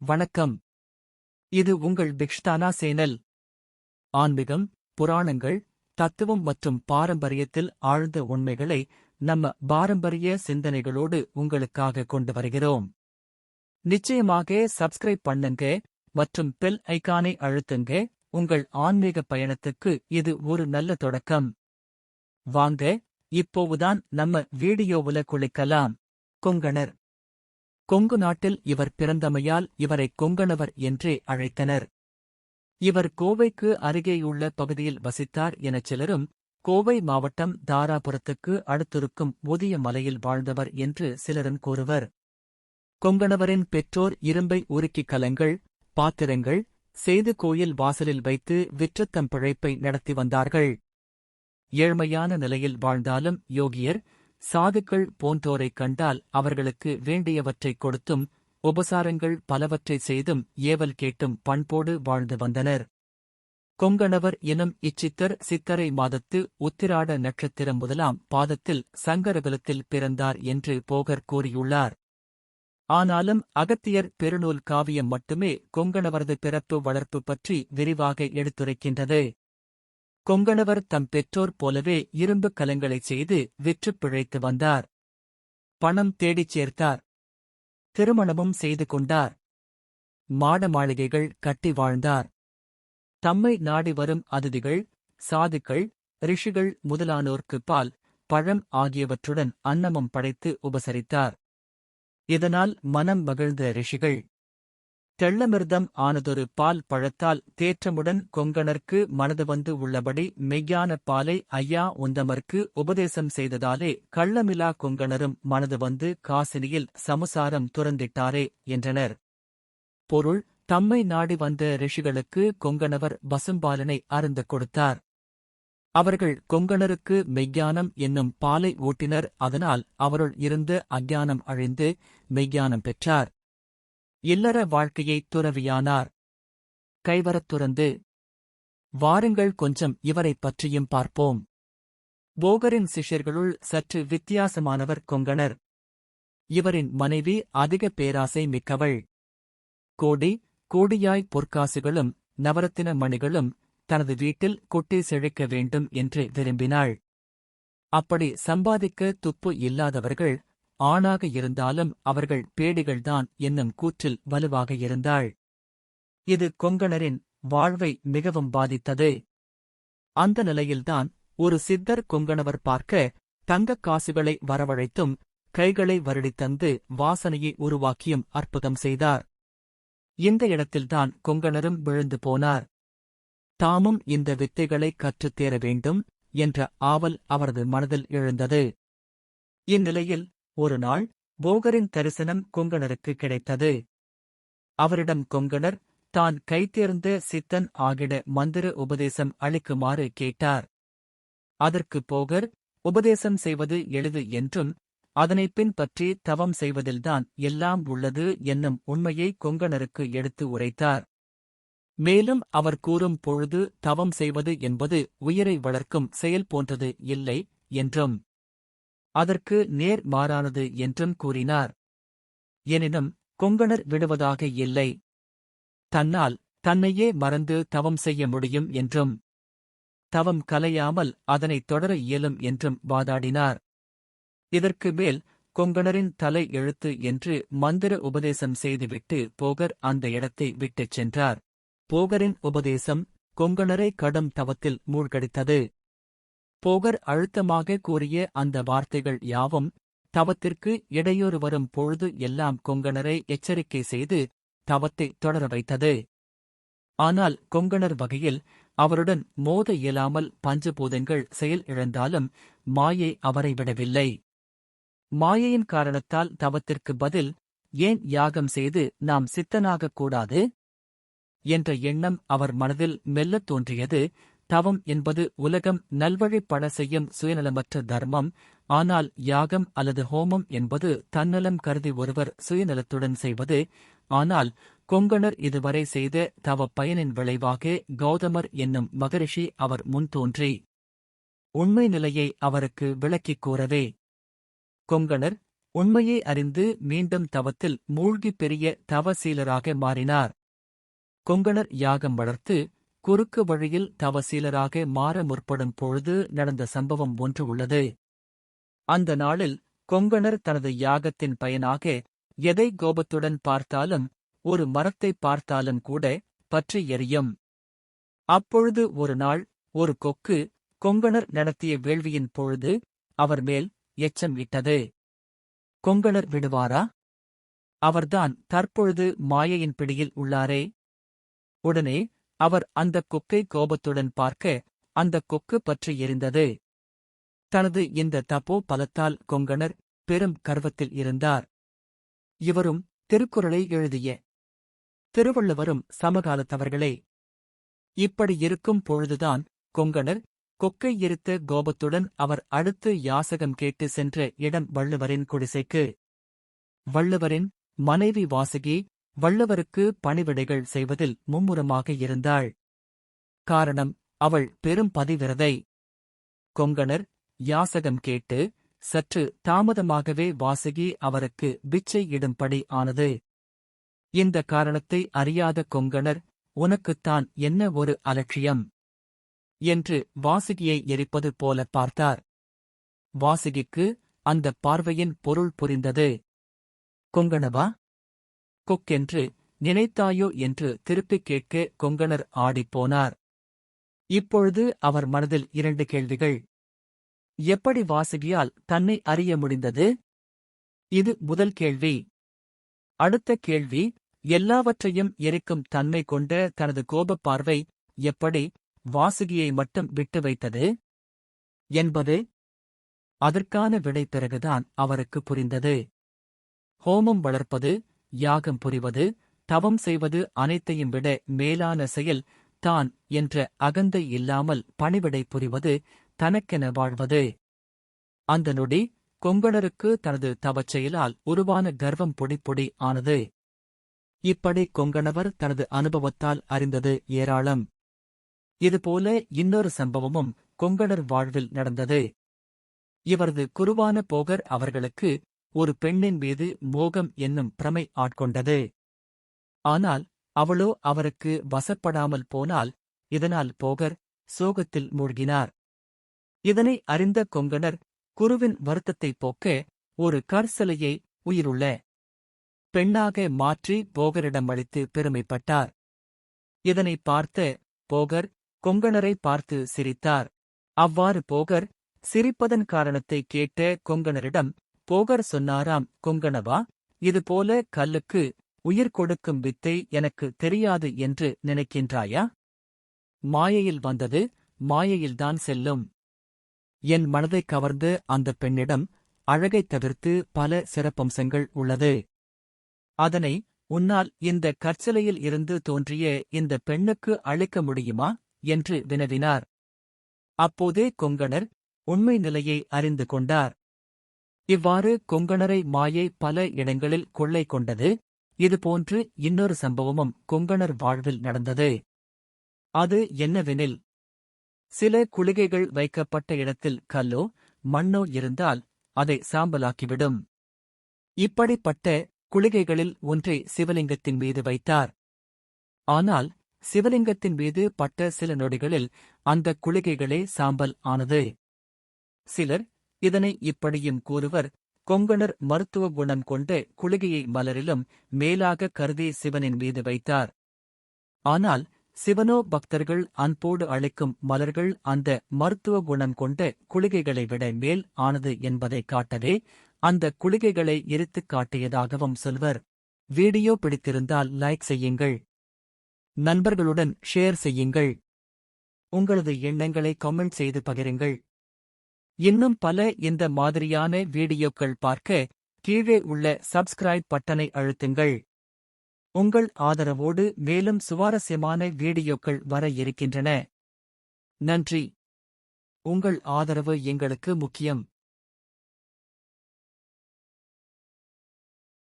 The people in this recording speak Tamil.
வணக்கம். இது உங்கள் பிக்ஷ்தானா சேனல். ஆன்மீகம் புராணங்கள் தத்துவம் மற்றும் பாரம்பரியத்தில் ஆழ்ந்த உண்மைகளை நம்ம பாரம்பரிய சிந்தனைகளோடு உங்களுக்காக கொண்டு வருகிறோம். நிச்சயமாக சப்ஸ்கிரைப் பண்ணுங்க மற்றும் பெல் ஐக்கானை அழுத்துங்க. உங்கள் ஆன்மீக பயணத்துக்கு இது ஒரு நல்ல தொடக்கம். வாங்க இப்போவுதான் நம்ம வீடியோவுல குளிக்கலாம். கொங்கணர். கொங்கு நாட்டில் இவர் பிறந்தமையால் இவரை கொங்கணவர் என்றே அழைத்தனர். இவர் கோவைக்கு அருகேயுள்ள பகுதியில் வசித்தார் எனச் சிலரும் கோவை மாவட்டம் தாராபுரத்துக்கு அடுத்திருக்கும் ஒதிய மலையில் வாழ்ந்தவர் என்று சிலரும் கூறுவர். கொங்கணவரின் பெற்றோர் இரும்பை உருக்கி கலங்கள் பாத்திரங்கள் சேது கோயில் வாசலில் வைத்து விற்றத்தம் பிழைப்பை நடத்தி வந்தார்கள். ஏழ்மையான நிலையில் வாழ்ந்தாலும் யோகியர் சாதுக்கள் போன்றோரைக் கண்டால் அவர்களுக்கு வேண்டியவற்றைக் கொடுத்தும் உபசாரங்கள் பலவற்றை செய்தும் ஏவல் கேட்டும் பண்போடு வாழ்ந்து வந்தனர். கொங்கணவர் எனும் இச்சித்தர் சித்தரை மாதத்து உத்திராட நட்சத்திரம் முதலாம் பாதத்தில் சங்கரகுலத்தில் பிறந்தார் என்று போகர் கூறியுள்ளார். ஆனாலும் அகத்தியர் பெருநூல் காவியம் மட்டுமே கொங்கணவரது பிறப்பு வளர்ப்பு பற்றி விரிவாக எடுத்துரைக்கின்றது. கொங்கணவர் தம் பெற்றோர் போலவே இரும்பு கலங்களைச் செய்து விற்றுப் பிழைத்து வந்தார். பணம் தேடிச் சேர்த்தார். திருமணமும் செய்து கொண்டார். மாட மாளிகைகள் கட்டி வாழ்ந்தார். தம்மை நாடி வரும் அதிதிகள் சாதுக்கள் ரிஷிகள் முதலானோர்க்கு பால் பழம் ஆகியவற்றுடன் அன்னமும் படைத்து உபசரித்தார். இதனால் மனம் மகிழ்ந்த ரிஷிகள். தெள்ளமிர்தம் ஆனதொரு பால் பழத்தால் தேற்றமுடன் கொங்கணர்க்கு மனது வந்து உள்ளபடி மெய்யான பாலை ஐயா உந்தமர்க்கு உபதேசம் செய்ததாலே கள்ளமிலா கொங்கணரும் மனது வந்து காசினியில் சமுசாரம் துறந்திட்டாரே என்றனர். பொருள் தம்மை நாடி வந்த ரிஷிகளுக்கு கொங்கணவர் பசும்பாலனை அருந்து கொடுத்தார். அவர்கள் கொங்கணருக்கு மெய்ஞானம் என்னும் பாலை ஊட்டினர் அதனால் அவருள் இருந்து அஞ்ஞானம் அழிந்து மெய்ஞானம் பெற்றார். இல்லற வாழ்க்கையைத் துறவியானார். கைவரத் துறந்து வாருங்கள் கொஞ்சம் இவரைப் பற்றியும் பார்ப்போம். போகரின் சிஷ்யர்களுள் சற்று வித்தியாசமானவர் கொங்கணர். இவரின் மனைவி அதிக பேராசை மிக்கவள். கோடி கோடியாய் பொற்காசுகளும் நவரத்தின மணிகளும் தனது வீட்டில் கொட்டி செழிக்க வேண்டும் என்று விரும்பினாள். அப்படி சம்பாதிக்க துப்பு இல்லாதவர்கள் ஆணாக இருந்தாலும் அவர்கள் பேடிகள்தான் என்னும் கூற்றில் வலுவாக இருந்தாள். இது கொங்கணரின் வாழ்வை மிகவும் பாதித்தது. அந்த நிலையில்தான் ஒரு சித்தர் கொங்கணவர் பார்க்க தங்கக் காசுகளை வரவழைத்தும் கைகளை வருடித்தந்து வாசனையை உருவாக்கியும் அற்புதம் செய்தார். இந்த இடத்தில்தான் கொங்கணரும் விழுந்து போனார். தாமும் இந்த வித்தைகளை கற்றுத்தேர வேண்டும் என்ற ஆவல் அவரது மனதில் எழுந்தது. இந்நிலையில் ஒரு நாள் போகரின் தரிசனம் கொங்கணருக்கு கிடைத்தது. அவரிடம் கொங்கணர் தான் கைத்தேர்ந்த சித்தன் ஆகிட மந்திர உபதேசம் அளிக்குமாறு கேட்டார். அதற்கு போகர் உபதேசம் செய்வது எளிது என்றும் அதனைப் பின்பற்றி தவம் செய்வதில்தான் எல்லாம் உள்ளது என்னும் உண்மையை கொங்கணருக்கு எடுத்து உரைத்தார். மேலும் அவர் கூறும் பொழுது தவம் செய்வது என்பது உயிரை வளர்க்கும் செயல் போன்றது இல்லை என்றும். அதற்கு நேர் மாறானது என்றும் கூறினார். எனினும் கொங்கணர் விடுவதாக இல்லை. தன்னால் தன்னையே மறந்து தவம் செய்ய முடியும் என்றும் தவம் கலையாமல் அதனைத் தொடர இயலும் என்றும் வாதாடினார். இதற்கு மேல் கொங்கணரின் தலை எழுத்து என்று மந்திர உபதேசம் செய்துவிட்டு போகர் அந்த இடத்தை விட்டுச் சென்றார். போகரின் உபதேசம் கொங்கணரை கடும் தவத்தில் மூழ்கடித்தது. போகர் அழுத்தமாக கூறிய அந்த வார்த்தைகள் யாவும் தவத்திற்கு இடையூறு வரும் பொழுது எல்லாம் கொங்கணரை எச்சரிக்கை செய்து தவத்தை தொடர வைத்தது. ஆனால் கொங்கணர் வகையில் அவருடன் மோத இயலாமல் பஞ்சபூதங்கள் செயல் இழந்தாலும் மாயை அவரை விடவில்லை. மாயையின் காரணத்தால் தவத்திற்கு பதில் ஏன் யாகம் செய்து நாம் சித்தனாகக் கூடாது? என்ற எண்ணம் அவர் மனதில் மெல்லத் தோன்றியது. தவம் என்பது உலகம் நல்வழிப்பட செய்யும் சுயநலமற்ற தர்மம். ஆனால் யாகம் அல்லது ஹோமம் என்பது தன்னலம் கருதி ஒருவர் சுயநலத்துடன் செய்வது. ஆனால் கொங்கணர் இதுவரை செய்த தவ பயனின் விளைவாக கௌதமர் என்னும் மகரிஷி அவர் முன் தோன்றி உண்மை நிலையை அவருக்கு விளக்கிக் கூறவே கொங்கணர் உண்மையை அறிந்து மீண்டும் தவத்தில் மூழ்கி பெரிய தவசீலராக மாறினார். கொங்கணர் யாகம் வளர்த்து குறுக்கு வழியில் தவசீலராக மாற முற்படும் பொழுது நடந்த சம்பவம் ஒன்று உள்ளது. அந்த நாளில் கொங்கணர் தனது யாகத்தின் பயனாக எதை கோபத்துடன் பார்த்தாலும் ஒரு மரத்தை பார்த்தாலும் கூட பற்றி எரியும். அப்பொழுது ஒரு நாள் ஒரு கொக்கு கொங்கணர் நடத்திய வேள்வியின் பொழுது அவர் மேல் எச்சம் இட்டது. கொங்கணர் விடுவாரா? அவர்தான் தற்பொழுது மாயையின் பிடியில் உள்ளாரே. உடனே அவர் அந்த கொக்கை கோபத்துடன் பார்க்க அந்த கொக்கு பற்றி எரிந்தது. தனது இந்த தப்போ பலத்தால் கொங்கணர் பெரும் கர்வத்தில் இருந்தார். இவரும் திருக்குறளை எழுதிய திருவள்ளுவரும் சமகாலத்தவர்களே. இப்படி இருக்கும் பொழுதுதான் கொங்கணர் கொக்கை எரித்த கோபத்துடன் அவர் அடுத்து யாசகம் கேட்டு சென்ற இடம் வள்ளுவரின் குடிசைக்கு. வள்ளுவரின் மனைவி வாசகி வள்ளுவருக்கு பணிவிடைகள் செய்வதில் மும்முரமாக இருந்தாள். காரணம் அவள் பெரும் பதிவிரதை. கொங்கணர் யாசகம் கேட்டு சற்று தாமதமாகவே வாசகி அவருக்கு பிச்சை இடும்படி ஆனது. இந்த காரணத்தை அறியாத கொங்கணர் உனக்குத்தான் என்ன ஒரு அலட்சியம்? என்று வாசுகியை எரிப்பது போல பார்த்தார். வாசுகிக்கு அந்த பார்வையின் பொருள் புரிந்தது. கொங்கணவா? கொக்கென்று நினைத்தாயோ என்று திருப்பிக் கேட்க கொங்கணர் ஆடிப்போனார் இப்பொழுது அவர் மனதில் இரண்டு கேள்விகள். எப்படி வாசுகியால் தன்னை அறிய முடிந்தது? இது முதல் கேள்வி. அடுத்த கேள்வி எல்லாவற்றையும் எரிக்கும் தன்மை கொண்ட தனது கோபப் பார்வை எப்படி வாசுகியை மட்டும் விட்டு வைத்தது? என்பது அதற்கான விடை பிறகுதான் அவருக்கு புரிந்தது. ஹோமம் வளர்ப்பது யாகம் புரிவது தவம் செய்வது அனைத்தையும் விட மேலான செயல் தான் என்ற அகந்தை இல்லாமல் பணிவிடை புரிவது தனக்கென வாழ்வது. அந்த நொடி கொங்கணருக்கு தனது தவச் செயலால் உருவான கர்வம் பொடி பொடி ஆனது. இப்படி கொங்கணவர் தனது அனுபவத்தால் அறிந்தது ஏராளம். இதுபோல இன்னொரு சம்பவமும் கொங்கணர் வாழ்வில் நடந்தது. இவரது குருவான போகர் அவர்களுக்கு ஒரு பெண்ணின் மீது மோகம் என்னும் பிரமை ஆட்கொண்டது. ஆனால் அவளோ அவருக்கு வசப்படாமல் போனால் இதனால் போகர் சோகத்தில் மூழ்கினார். இதனை அறிந்த கொங்கணர் குருவின் வருத்தத்தைப் போக்க ஒரு கற்சலையை உயிருள்ள பெண்ணாக மாற்றி போகரிடம் அளித்து பெருமைப்பட்டார். இதனை பார்த்த போகர் கொங்கணரை பார்த்து சிரித்தார். அவ்வாறு போகர் சிரிப்பதன் காரணத்தை கேட்ட கொங்கணரிடம் போகர் சொன்னாராம் கொங்கணவா இதுபோல கல்லுக்கு உயிர் கொடுக்கும் வித்தை எனக்கு தெரியாது என்று நினைக்கின்றாயா? மாயையில் வந்தது மாயையில்தான் செல்லும். என் மனதைக் கவர்ந்து அந்த பெண்ணிடம் அழகைத் தவிர்த்து பல சிறப்பம்சங்கள் உள்ளது. அதனை உன்னால் இந்த கற்சிலையில் இருந்து தோன்றிய இந்த பெண்ணுக்கு அளிக்க முடியுமா? என்று வினவினார். அப்போதே கொங்கணர் உண்மை நிலையை அறிந்து கொண்டார். இவ்வாறு கொங்கணரை மாயை பல இடங்களில் கொள்ளை கொண்டது. இதுபோன்று இன்னொரு சம்பவமும் கொங்கணர் வாழ்வில் நடந்தது. அது என்னவெனில் சில குளிகைகள் வைக்கப்பட்ட இடத்தில் கல்லோ மண்ணோ இருந்தால் அதை சாம்பலாக்கிவிடும். இப்படிப்பட்ட குளிகைகளில் ஒன்றை சிவலிங்கத்தின் மீது வைத்தார். ஆனால் சிவலிங்கத்தின் மீது பட்ட சில நொடிகளில் அந்த குளிகைகளே சாம்பல் ஆனது. சிலர் இதனை இப்படியும் கூறுவர் கொங்கணர் மருத்துவ குணம் கொண்ட குளிகையை மலரிலும் மேலாக கருதி சிவனின் மீது வைத்தார். ஆனால் சிவனோ பக்தர்கள் அன்போடு அளிக்கும் மலர்கள் அந்த மருத்துவ குணம் கொண்ட குளிகைகளை விட மேல் ஆனது என்பதை காட்டவே அந்த குளிகைகளை எரித்துக் காட்டியதாகவும் சொல்வர். வீடியோ பிடித்திருந்தால் லைக் செய்யுங்கள். நண்பர்களுடன் ஷேர் செய்யுங்கள். உங்களது எண்ணங்களை கமெண்ட் செய்து பகிருங்கள். இன்னும் பல இந்த மாதிரியான வீடியோக்கள் பார்க்க கீழே உள்ள சப்ஸ்கிரைப் பட்டனை அழுத்துங்கள். உங்கள் ஆதரவோடு மேலும் சுவாரஸ்யமான வீடியோக்கள் வர இருக்கின்றன. நன்றி. உங்கள் ஆதரவு எங்களுக்கு முக்கியம்.